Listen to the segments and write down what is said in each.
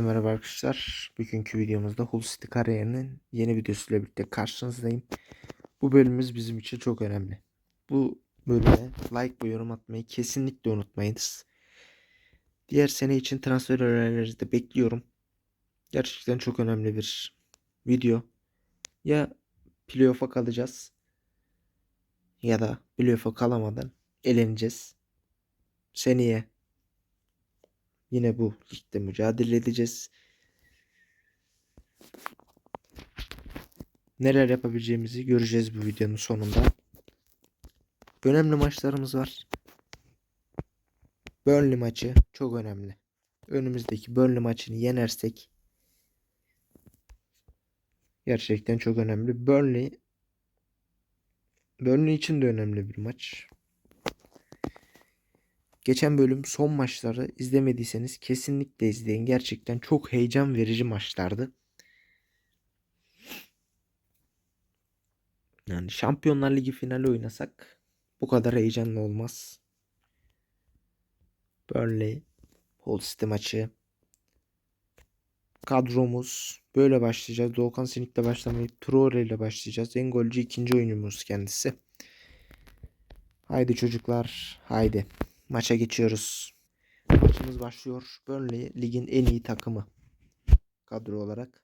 Merhaba arkadaşlar. Bugünkü videomuzda Hull City kariyerinin yeni videosuyla birlikte karşınızdayım. Bu bölümümüz bizim için çok önemli. Bu bölüme like ve yorum atmayı kesinlikle unutmayınız. Diğer sene için transfer önerilerinizi de bekliyorum. Gerçekten çok önemli bir video. Ya playoff'a kalacağız ya da playoff'a kalamadan eleneceğiz. Seneye Yine bu ligde mücadele edeceğiz. Neler yapabileceğimizi göreceğiz bu videonun sonunda. Önemli maçlarımız var. Burnley maçı çok önemli. Önümüzdeki Burnley maçını yenersek gerçekten çok önemli. Burnley Burnley için de önemli bir maç. Geçen bölüm son maçları izlemediyseniz kesinlikle izleyin. Gerçekten çok heyecan verici maçlardı. Yani Şampiyonlar Ligi finali oynasak bu kadar heyecanlı olmaz. Burnley, Hull City maçı. Kadromuz böyle başlayacağız. Doğukan Sinik'le başlamayıp Traore ile başlayacağız. En golcü ikinci oyuncumuz kendisi. Haydi çocuklar, haydi. Maça geçiyoruz. Maçımız başlıyor. Burnley ligin en iyi takımı kadro olarak.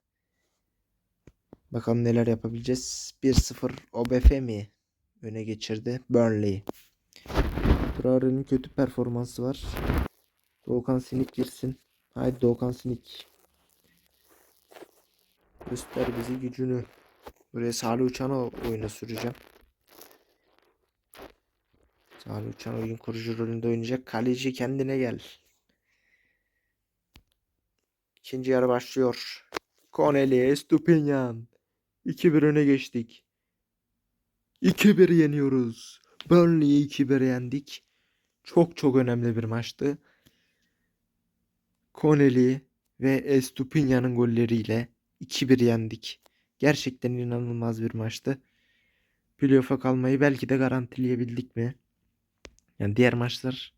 Bakalım neler yapabileceğiz. 1-0 OBF mi öne geçirdi Burnley. Traore'nin kötü performansı var. Doğukan Sinik girsin. Haydi Doğukan Sinik. Göster bizi gücünü. Buraya Salih Uçan'ı oyuna süreceğim. Salih Uçan oyun kurucu rolünde oynayacak. Kaleci kendine gel. İkinci yarı başlıyor. Koneli, Estupinyan. 2-1 öne geçtik. 2-1 yeniyoruz. Burnley'i 2-1 yendik. Çok çok önemli bir maçtı. Koneli ve Estupinyan'ın golleriyle 2-1 yendik. Gerçekten inanılmaz bir maçtı. Playoff'a kalmayı belki de garantileyebildik mi? Yani diğer maçlar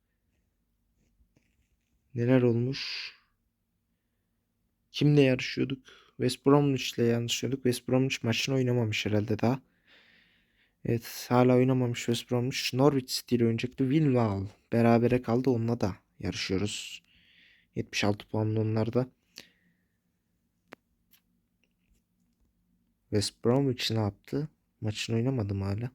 neler olmuş? Kimle yarışıyorduk? West Bromwich ile yarışıyorduk. West Bromwich maçını oynamamış herhalde daha. Evet hala oynamamış West Bromwich. Norwich City ile oynayacaktı. Willwall berabere kaldı. Onunla da yarışıyoruz. 76 puanlı onlar da. West Bromwich ne yaptı? Maçını oynamadım hala.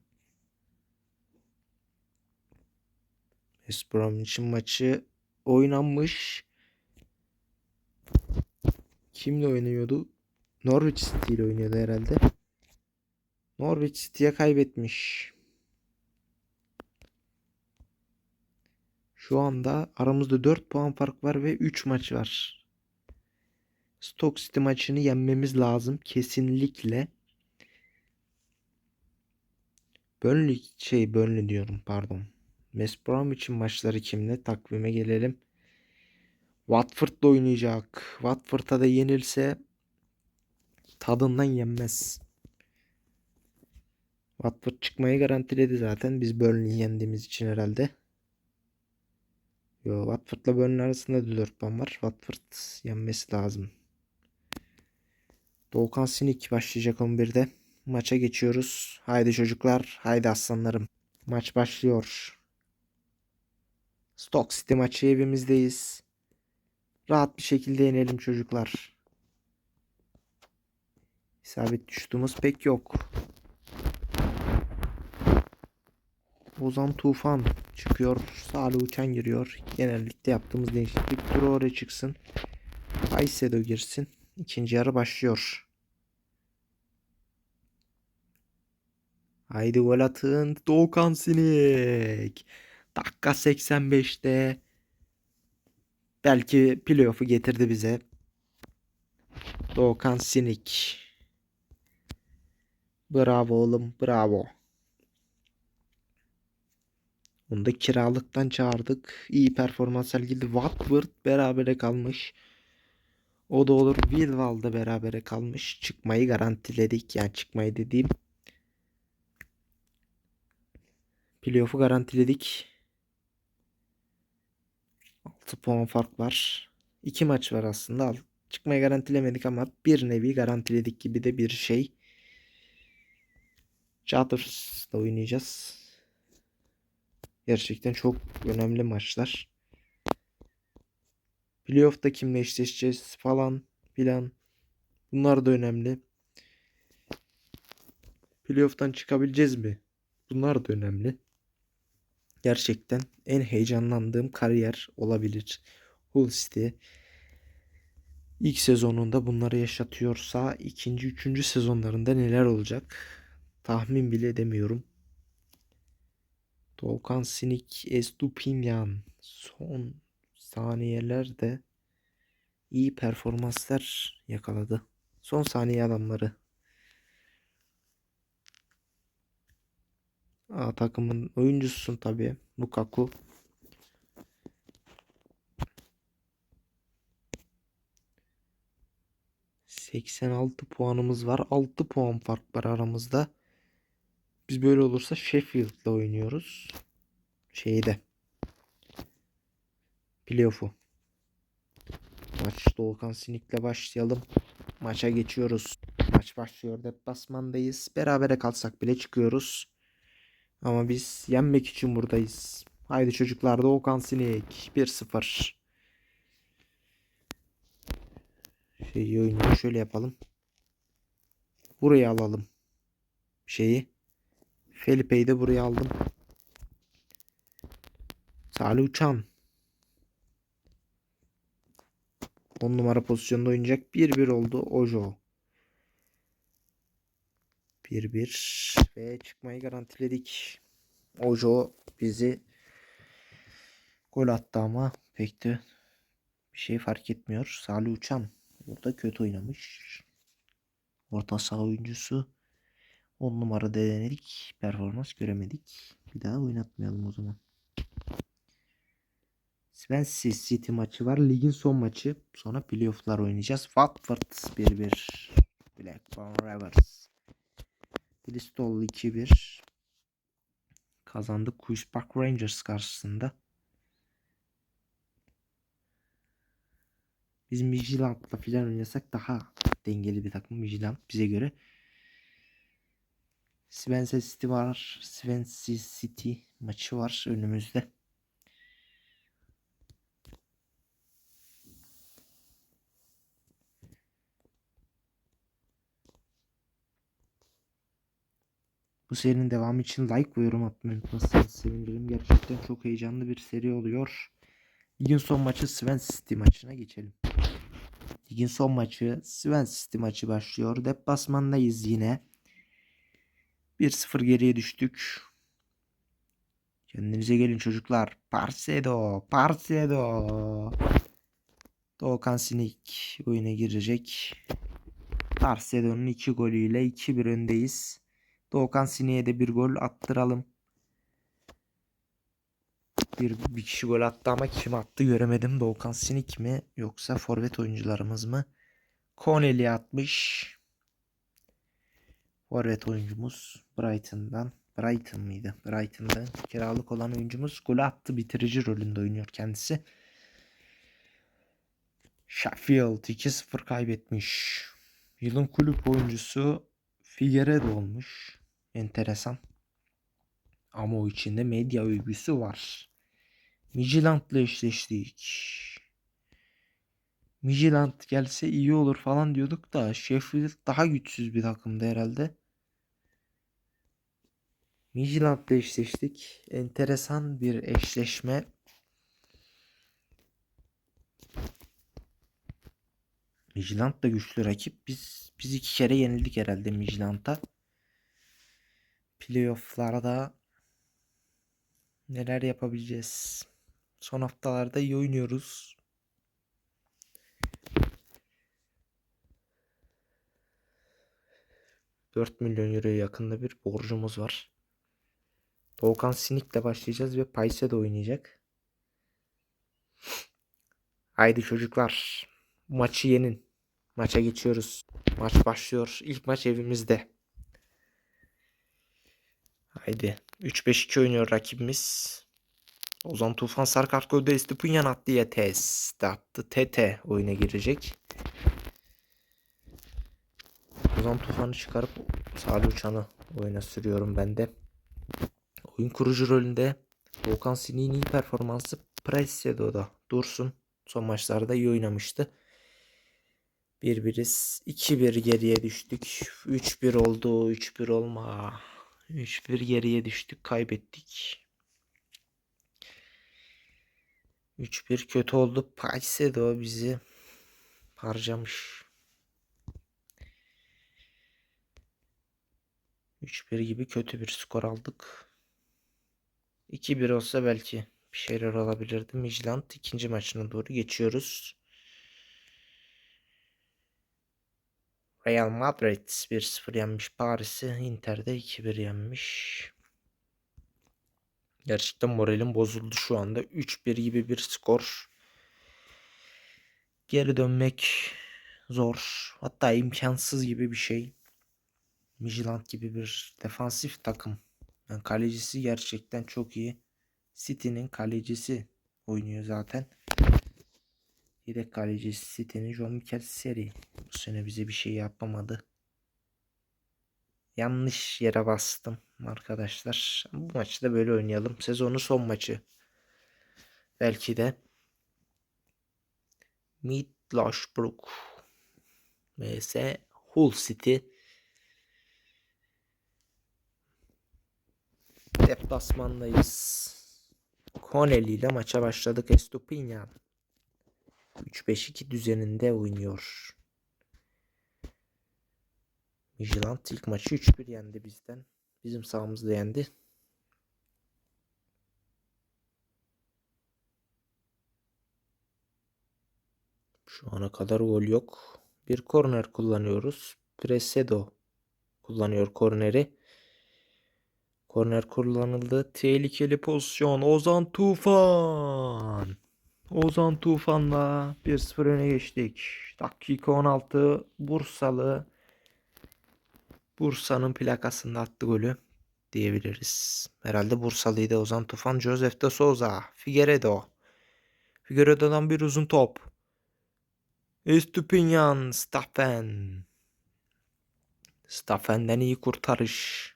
West Bromwich'in maçı oynanmış. Kimle oynuyordu? Norwich City ile oynuyordu herhalde. Norwich City'ye kaybetmiş. Şu anda aramızda 4 puan fark var ve 3 maç var. Stoke City maçını yenmemiz lazım kesinlikle. Burnley şey Burnley diyorum pardon. West için maçları kimle? Takvime gelelim. Watford'da oynayacak. Watford'a da yenilse tadından yenmez. Watford çıkmayı garantiledi zaten. Biz Burnley'i yendiğimiz için herhalde. Yo, Watford'la Burnley arasında da 4 puan var. Watford yenmesi lazım. Doğukan Sinik başlayacak 11'de. Maça geçiyoruz. Haydi çocuklar. Haydi aslanlarım. Maç başlıyor. Stock City maçı evimizdeyiz. Rahat bir şekilde yenelim çocuklar. İsabet düştüğümüz pek yok. Ozan Tufan çıkıyor. Salih Uçan giriyor. Genellikle yaptığımız değişiklik Traore çıksın. Aysedo girsin. İkinci yarı başlıyor. Haydi gol atın. Doğukan Sinek. Dakika 85'te belki playoff'u getirdi bize. Doğukan Sinik. Bravo oğlum bravo. Onu da kiralıktan çağırdık. İyi performans sergiledi. Watford berabere kalmış. O da olur. Willwall da berabere kalmış. Çıkmayı garantiledik. Yani çıkmayı dediğim. Playoff'u garantiledik. 6 puan fark var. 2 maç var aslında. Çıkmayı garantilemedik ama bir nevi garantiledik gibi de bir şey. Charters'da oynayacağız. Gerçekten çok önemli maçlar. Playoff'ta kimle eşleşeceğiz falan filan. Bunlar da önemli. Playoff'tan çıkabileceğiz mi? Bunlar da önemli. Gerçekten en heyecanlandığım kariyer olabilir. Hull City ilk sezonunda bunları yaşatıyorsa ikinci, üçüncü sezonlarında neler olacak? Tahmin bile edemiyorum. Doğukan Sinik, Estupinyan son saniyelerde iyi performanslar yakaladı. Son saniye adamları. A takımın oyuncususun tabii. Lukaku. ...86 puanımız var. 6 puan fark var aramızda. Biz böyle olursa Sheffield'la oynuyoruz. Şeyde. Playoff'u. Maç Doğukan Sinik'le başlayalım. Maça geçiyoruz. Maç başlıyor. Deplasmandayız. Berabere kalsak bile çıkıyoruz. Ama biz yenmek için buradayız. Haydi çocuklar Doğukan Sinik 1-0. Şeyi oynuyor. Şöyle yapalım. Buraya alalım. Şeyi. Felipe'yi de buraya aldım. Salih Uçan. 10 numara pozisyonda oynayacak. 1-1 oldu Ojo. 1-1 ve çıkmayı garantiledik. Ojo bizi gol attı ama pek de bir şey fark etmiyor. Salih Uçan burada kötü oynamış. Orta saha oyuncusu 10 numara denedik. Performans göremedik. Bir daha oynatmayalım o zaman. Swansea City maçı var. Ligin son maçı. Sonra playoff'lar oynayacağız. Watford 1-1. Blackburn Rovers. Bristol 2-1. Kazandık Queen's Park Rangers karşısında. Biz Midtjylland'la filan oynasak daha dengeli bir takım Midtjylland bize göre. Swansea City var. Swansea City maçı var önümüzde. Bu serinin devamı için like ve yorum atmayı unutmazsanız sevinirim. Gerçekten çok heyecanlı bir seri oluyor. Ligin son maçı Swansea City maçına geçelim. Ligin son maçı Swansea City maçı başlıyor. Deplasmandayız yine. 1-0 geriye düştük. Kendinize gelin çocuklar. Parcedo, Parcedo. Doğukan Sinik oyuna girecek. Parcedo'nun 2 golüyle 2-1 öndeyiz. Doğukan Sine'ye de bir gol attıralım. Bir, bir kişi gol attı ama kim attı göremedim. Doğukan Sinik mi yoksa forvet oyuncularımız mı? Connelly atmış. Forvet oyuncumuz Brighton'dan. Brighton mıydı? Brighton'dan kiralık olan oyuncumuz gol attı. Bitirici rolünde oynuyor kendisi. Sheffield 2-0 kaybetmiş. Yılın kulüp oyuncusu Figueredo olmuş. Enteresan. Ama o içinde medya övgüsü var. Midtjylland'la eşleştik. Midtjylland gelse iyi olur falan diyorduk da Sheffield daha güçsüz bir takımdı herhalde. Midtjylland'la eşleştik. Enteresan bir eşleşme. Midtjylland da güçlü rakip. Biz biz iki kere yenildik herhalde Midtjylland'a. Playoff'larda neler yapabileceğiz? Son haftalarda iyi oynuyoruz. Dört milyon euroya yakında bir borcumuz var. Doğukan Sinik'le başlayacağız ve Payse de oynayacak. Haydi çocuklar. Maçı yenin. Maça geçiyoruz. Maç başlıyor. İlk maç evimizde. Haydi. 3-5-2 oynuyor rakibimiz. Ozan Tufan Sarkart golde Estupinyan attı Yetes. De attı. Tete oyuna girecek. Ozan Tufan'ı çıkarıp Salih Uçan'ı oyuna sürüyorum ben de. Oyun kurucu rolünde Volkan Sini'nin iyi performansı Presedo'da dursun. Son maçlarda iyi oynamıştı. 1-1'iz. 2-1 geriye düştük. 3-1 oldu. 3-1 olma. 3-1 geriye düştük. Kaybettik. 3-1 kötü oldu. Paisedo bizi harcamış. 3-1 gibi kötü bir skor aldık. 2-1 olsa belki bir şeyler olabilirdi. Midland ikinci maçına doğru geçiyoruz. Real Madrid 1-0 yenmiş Paris'i. Inter'de 2-1 yenmiş. Gerçekten moralim bozuldu şu anda. 3-1 gibi bir skor. Geri dönmek zor. Hatta imkansız gibi bir şey. Midland gibi bir defansif takım. Yani kalecisi gerçekten çok iyi. City'nin kalecisi oynuyor zaten. Yedek kalecisi City'nin John Mikel Seri. Bu sene bize bir şey yapamadı. Yanlış yere bastım arkadaşlar. Bu maçı da böyle oynayalım. Sezonun son maçı. Belki de Middlesbrough vs Hull City Deplasmandayız. Connelly ile maça başladık. Estupinyan 3-5-2 düzeninde oynuyor. Midland ilk maçı 3-1 yendi bizden. Bizim sahamızda yendi. Şu ana kadar gol yok. Bir korner kullanıyoruz. Presedo kullanıyor korneri. Korner kullanıldı. Tehlikeli pozisyon. Ozan Tufan. Ozan Tufan'la 1-0 öne geçtik. Dakika 16. Bursalı Bursa'nın plakasında attı golü diyebiliriz. Herhalde Bursalıydı Ozan Tufan. Josef de Souza. Figueredo. Figueredo'dan bir uzun top. Estupinyan. Staffen. Staffen'den iyi kurtarış.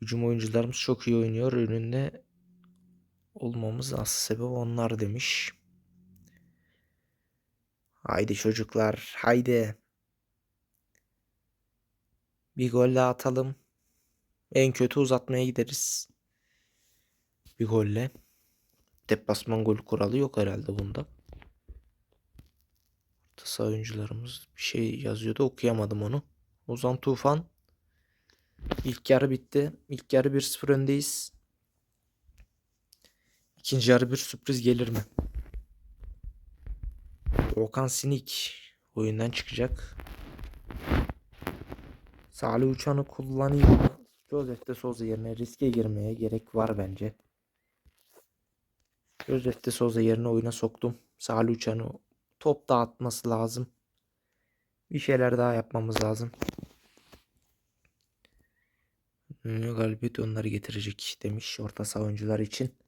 Hücum oyuncularımız çok iyi oynuyor. Önünde olmamız asıl sebep onlar demiş. Haydi çocuklar. Haydi. Bir gol daha atalım. En kötü uzatmaya gideriz. Bir golle. Deplasman gol kuralı yok herhalde bunda. Orta saha oyuncularımız bir şey yazıyordu okuyamadım onu. Ozan Tufan. İlk yarı bitti. İlk yarı 1-0 öndeyiz. İkinci yarı bir sürpriz gelir mi? Okan Sinik oyundan çıkacak. Salih Uçan'ı kullanayım mı? Joseph de Souza yerine riske girmeye gerek var bence. Joseph de Souza yerine oyuna soktum. Salih Uçan'ı top dağıtması lazım. Bir şeyler daha yapmamız lazım. Galibiyet onları getirecek demiş orta saha oyuncular için.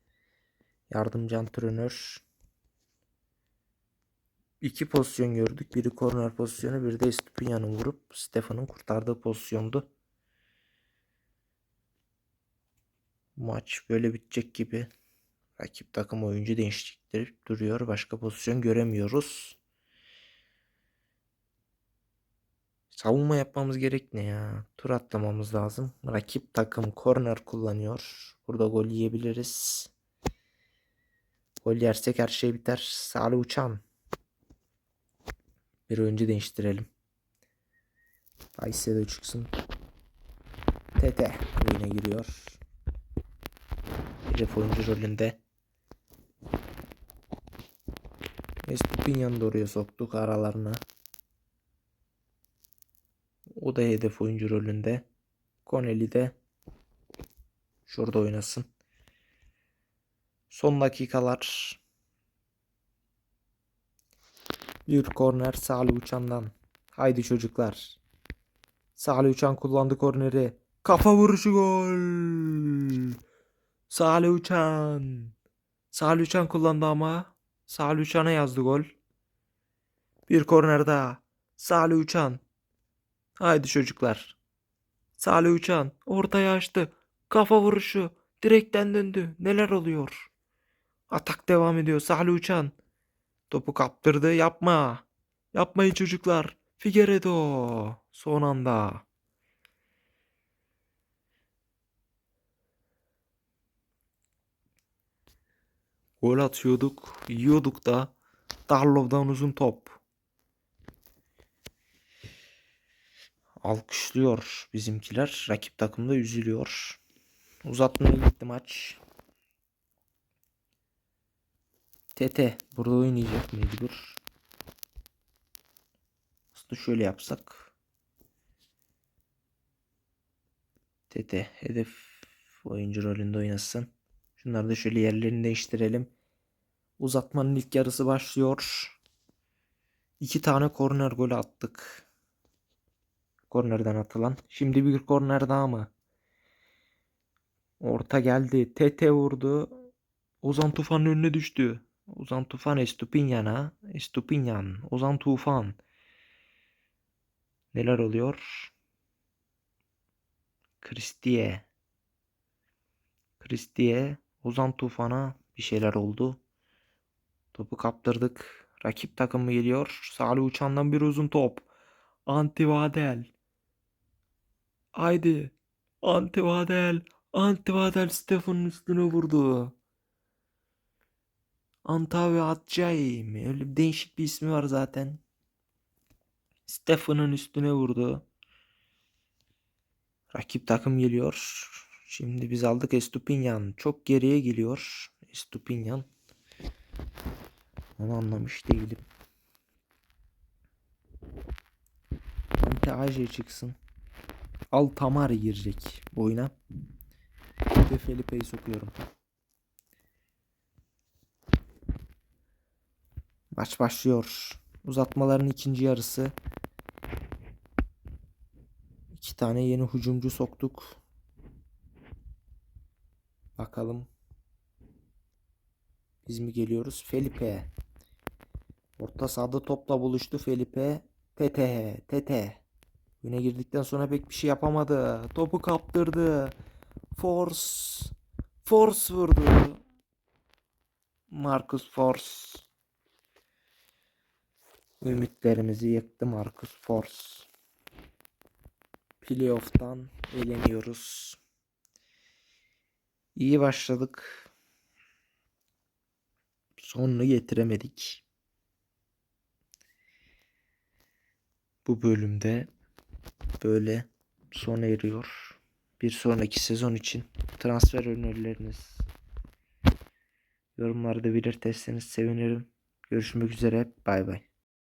Yardımcı antrenör. İki pozisyon gördük. Biri korner pozisyonu, biri de Estupinyan'ı vurup Stefan'ın kurtardığı pozisyondu. Maç böyle bitecek gibi. Rakip takım oyuncu değişiklikleri duruyor. Başka pozisyon göremiyoruz. Savunma yapmamız gerek ne ya? Tur atlamamız lazım. Rakip takım korner kullanıyor. Burada gol yiyebiliriz. Gol yersek her şey biter. Salih Uçan. Bir oyuncu değiştirelim. Ayse de çıksın. Tete oyuna giriyor. Hedef oyuncu rolünde. Estupinyan'ı da oraya soktuk aralarına. O da hedef oyuncu rolünde. Connelly de şurada oynasın. Son dakikalar. Bir korner Salih Uçan'dan. Haydi çocuklar. Salih Uçan kullandı korneri. Kafa vuruşu gol. Salih Uçan. Salih Uçan kullandı ama. Salih Uçan'a yazdı gol. Bir korner daha. Salih Uçan. Haydi çocuklar. Salih Uçan ortaya açtı. Kafa vuruşu. Direkten döndü. Neler oluyor? Atak devam ediyor. Salih Uçan. Topu kaptırdı. Yapma. Yapmayın çocuklar. Figueredo. Son anda. Gol atıyorduk. Yiyorduk da. Darlov'dan uzun top. Alkışlıyor bizimkiler. Rakip takım da üzülüyor. Uzatmaya gitti maç. Tete burada oynayacak mecbur. Aslında şöyle yapsak. Tete hedef oyuncu rolünde oynasın. Şunları da şöyle yerlerini değiştirelim. Uzatmanın ilk yarısı başlıyor. İki tane korner golü attık. Kornerden atılan. Şimdi bir korner daha mı? Orta geldi. Tete vurdu. Ozan Tufan'ın önüne düştü. Ozan Tufan Estupinyan'a. Estupinyan. Ozan Tufan. Neler oluyor? Kristiye. Kristiye. Ozan Tufan'a bir şeyler oldu. Topu kaptırdık. Rakip takımı geliyor. Salih Uçan'dan bir uzun top. Antivadel. Haydi. Antivadel. Antivadel Stefan'ın üstüne vurdu. Antavi Atcay mi? Öyle bir değişik bir ismi var zaten. Stefan'ın üstüne vurdu. Rakip takım geliyor. Şimdi biz aldık Estupinyan. Çok geriye geliyor. Estupinyan. Onu anlamış değilim. Ante Aje çıksın. Altamar girecek bu oyuna. Ve Felipe'yi sokuyorum. Maç başlıyor. Uzatmaların ikinci yarısı. İki tane yeni hücumcu soktuk. Bakalım. Biz mi geliyoruz? Felipe. Orta sahada topla buluştu Felipe. Tete. Tete. Güne girdikten sonra pek bir şey yapamadı. Topu kaptırdı. Force. Force vurdu. Marcus Force. Ümitlerimizi yıktı Marcus Force. Playoff'tan eleniyoruz. İyi başladık. Sonunu getiremedik. Bu bölümde böyle sona eriyor. Bir sonraki sezon için transfer önerileriniz yorumlarda belirtirseniz sevinirim. Görüşmek üzere. Bay bay.